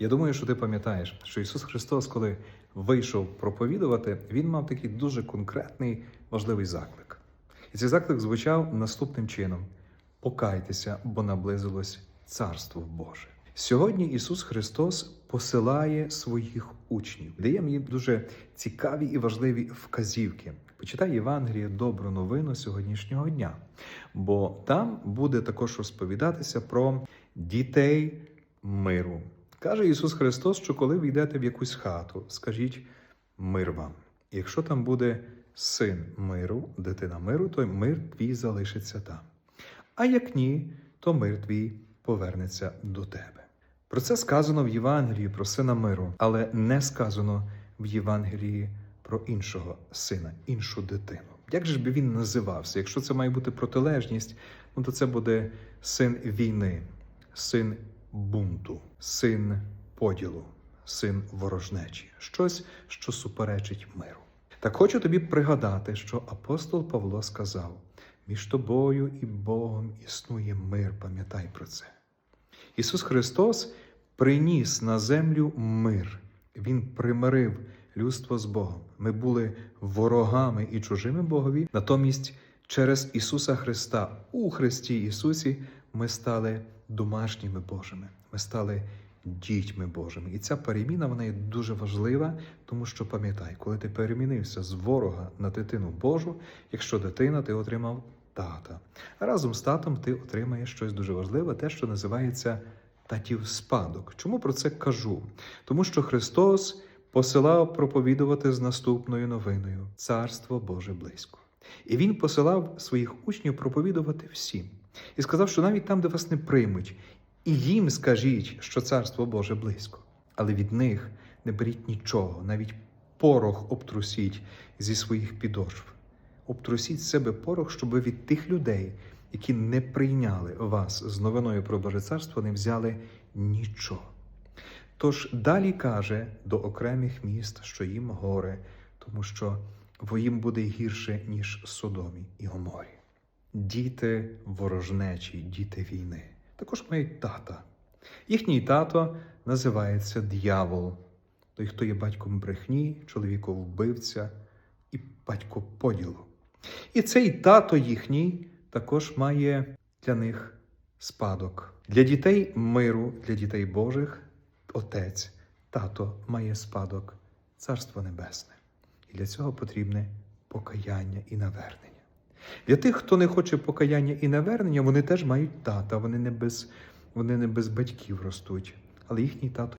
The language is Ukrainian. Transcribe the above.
Я думаю, що ти пам'ятаєш, що Ісус Христос, коли вийшов проповідувати, Він мав такий дуже конкретний важливий заклик. І цей заклик звучав наступним чином: покайтеся, бо наблизилось Царство Боже. Сьогодні Ісус Христос посилає своїх учнів, дає їм дуже цікаві і важливі вказівки. Почитай Євангеліє добру новину сьогоднішнього дня, бо там буде також розповідатися про дітей миру. Каже Ісус Христос, що коли ви йдете в якусь хату, скажіть мир вам. Якщо там буде син миру, дитина миру, то мир твій залишиться там. А як ні, то мир твій повернеться до тебе. Про це сказано в Євангелії про сина миру, але не сказано в Євангелії про іншого сина, іншу дитину. Як же би він називався? Якщо це має бути протилежність, ну то це буде син війни, син бунту, син поділу, син ворожнечі, щось, що суперечить миру. Так хочу тобі пригадати, що апостол Павло сказав: між тобою і Богом існує мир, пам'ятай про це. Ісус Христос приніс на землю мир. Він примирив людство з Богом. Ми були ворогами і чужими Богові. Натомість, через Ісуса Христа у Христі Ісусі ми стали домашніми Божими. Ми стали дітьми Божими. І ця переміна вона є дуже важлива, тому що пам'ятай, коли ти перемінився з ворога на дитину Божу, якщо дитина, ти отримав тата. Разом з татом ти отримаєш щось дуже важливе, те, що називається татів спадок. Чому про це кажу? Тому що Христос посилав проповідувати з наступною новиною Царство Боже близько. І Він посилав своїх учнів проповідувати всім. І сказав, що навіть там, де вас не приймуть, і їм скажіть, що Царство Боже близько. Але від них не беріть нічого, навіть порох обтрусіть зі своїх підошв. Обтрусіть з себе порох, щоб від тих людей, які не прийняли вас з новиною про Боже Царство, не взяли нічого. Тож далі каже до окремих міст, що їм горе, тому що во їм буде гірше, ніж Содомі і Гоморі. Діти ворожнечі, діти війни. Також мають тата. Їхній тато називається дьявол, той, хто є батьком брехні, чоловіковбивця і батько поділу. І цей тато їхній також має для них спадок. Для дітей миру, для дітей Божих, отець, тато має спадок Царство Небесне. І для цього потрібне покаяння і навернення. Для тих, хто не хоче покаяння і навернення, вони теж мають тата, вони не без, вони не без батьків ростуть, але їхній тато